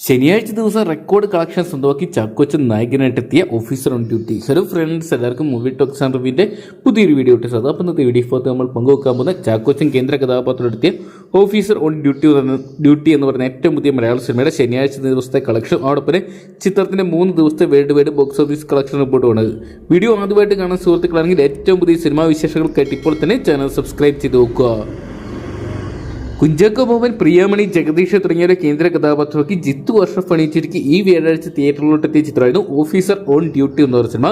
ശനിയാഴ്ച ദിവസം record collection സ്വന്തമാക്കി Chackochan നായകനായിട്ടെത്തിയ officer on duty hello friends എല്ലാവർക്കും മൂവി ടോക്സ് ആൻഡ് റിവ്യൂവിന്റെ പുതിയൊരു വീഡിയോ ഇട്ട് സാർ അപ്പോൾ ഇന്നത്തെ വീഡിയോ ഫോർത്ത് നമ്മൾ പങ്കുവെക്കാൻ പോകുന്ന ചാക്കോച്ചൻ കേന്ദ്ര കഥാപാത്രമെടുത്തിയ ഓഫീസർ ഓൺ ഡ്യൂട്ടി ഡ്യൂട്ടി എന്ന് പറയുന്ന ഏറ്റവും പുതിയ മലയാള സിനിമയുടെ ശനിയാഴ്ച ദിവസത്തെ കളക്ഷൻ അതോടൊപ്പം ചിത്രത്തിന്റെ മൂന്ന് ദിവസത്തെ world wide box office collection report വന്നത് വീഡിയോ ആദ്യമായിട്ട് കാണുന്ന സുഹൃത്തുക്കളാണെങ്കിൽ ഏറ്റവും പുതിയ സിനിമാ വിശേഷങ്ങൾക്കായിട്ട് ഇപ്പോൾ തന്നെ ചാനൽ സബ്സ്ക്രൈബ് ചെയ്ത് നോക്കുക. കുഞ്ചാക്കോ ബോബൻ പ്രിയാമണി ജഗദീഷ് തുടങ്ങിയവരെ കേന്ദ്ര കഥാപാത്രമാക്കി ജിത്തു അഷ്റഫ് അണിയിച്ചിരിക്കും ഈ വ്യാഴാഴ്ച തിയേറ്ററിലോട്ടെത്തിയ ചിത്രമായിരുന്നു ഓഫീസർ ഓൺ ഡ്യൂട്ടി എന്ന് പറഞ്ഞ cinema.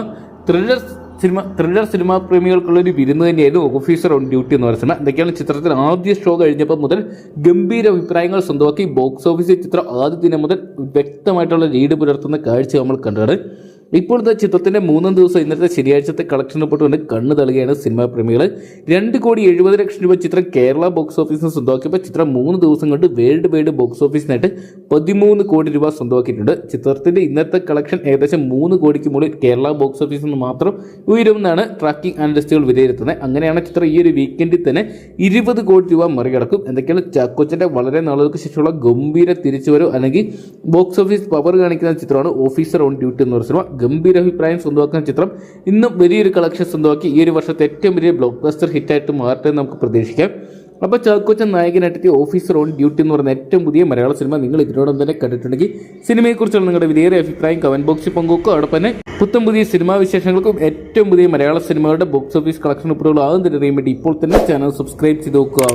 Thriller cinema thriller cinema പ്രേമികൾക്കുള്ള ഒരു വിരുന്ന് തന്നെയായിരുന്നു ഓഫീസർ ഓൺ ഡ്യൂട്ടി എന്ന് പറയുന്ന സിനിമ. എന്തൊക്കെയാണ് ചിത്രത്തിൽ ആദ്യ ഷോ കഴിഞ്ഞപ്പോൾ മുതൽ ഗംഭീര അഭിപ്രായങ്ങൾ സ്വന്തമാക്കി ബോക്സ് ഓഫീസിൽ ചിത്രം ആദ്യ ദിനം മുതൽ വ്യക്തമായിട്ടുള്ള ലീഡ് പുലർത്തുന്ന കാഴ്ച നമ്മൾ കണ്ടത് ഇപ്പോഴത്തെ ചിത്രത്തിന്റെ മൂന്നാം ദിവസം ഇന്നത്തെ ശനിയാഴ്ചത്തെ കളക്ഷൻ റിപ്പോർട്ട് കൊണ്ട് കണ്ണു തള്ളുകയാണ് സിനിമാ പ്രേമികൾ. രണ്ട് കോടി എഴുപത് ലക്ഷം രൂപ ചിത്രം കേരള ബോക്സ് ഓഫീസിന് സ്വന്തമാക്കിയപ്പോൾ ചിത്രം മൂന്ന് ദിവസം കൊണ്ട് വേൾഡ് വൈഡ് ബോക്സ് ഓഫീസിനായിട്ട് പതിമൂന്ന് കോടി രൂപ സ്വന്തമാക്കിയിട്ടുണ്ട്. ചിത്രത്തിന്റെ ഇന്നത്തെ കളക്ഷൻ ഏകദേശം മൂന്ന് കോടിക്ക് മുകളിൽ കേരള ബോക്സ് ഓഫീസിൽ നിന്ന് മാത്രം ഉയരുമെന്നാണ് ട്രാക്കിംഗ് അനലിസ്റ്റുകൾ വിലയിരുത്തുന്നത്. അങ്ങനെയാണ് ചിത്രം ഈ ഒരു വീക്കെൻഡിൽ തന്നെ ഇരുപത് കോടി രൂപ മറികടക്കും. എന്തൊക്കെയാണ് ചാക്കോച്ചന്റെ വളരെ നാളുകൾക്ക് ശേഷമുള്ള ഗംഭീര തിരിച്ചുവരവ് അല്ലെങ്കിൽ ബോക്സ് ഓഫീസ് പവർ കാണിക്കുന്ന ചിത്രമാണ് ഓഫീസർ ഓൺ ഡ്യൂട്ടി എന്ന് പറയുന്ന സിനിമ. ഗംഭീര അഭിപ്രായം സ്വന്തമാക്കുന്ന ചിത്രം. ഇന്നും വലിയൊരു കളക്ഷൻ സ്വന്തമാക്കി ഈ ഒരു വർഷത്തെ ഏറ്റവും വലിയ ബ്ലോക്ക് ബസ്റ്റർ ഹിറ്റായിട്ട് മാറട്ടെ നമുക്ക് പ്രതീക്ഷിക്കാം. അപ്പോൾ ചാക്കോച്ചൻ നായകനായിട്ടെത്തിയ ഓഫീസർ ഓൺ ഡ്യൂട്ടി എന്ന് പറയുന്ന ഏറ്റവും പുതിയ മലയാള സിനിമ നിങ്ങൾ ഇതിനോടൊപ്പം തന്നെ കണ്ടിട്ടുണ്ടെങ്കിൽ സിനിമയെക്കുറിച്ചുള്ള നിങ്ങളുടെ വിലയേറിയ അഭിപ്രായം കമന്റ് ബോക്സിൽ പങ്കുവെക്കുക. അതോടൊപ്പം തന്നെ പുത്തം പുതിയ സിനിമാ വിശേഷങ്ങൾക്കും ഏറ്റവും പുതിയ മലയാള സിനിമകളുടെ ബോക്സ് ഓഫീസ് കളക്ഷൻ റിപ്പോർട്ടുകൾ ആകും അറിയാൻ വേണ്ടി ഇപ്പോൾ തന്നെ ചാനൽ സബ്സ്ക്രൈബ് ചെയ്ത് നോക്കുക.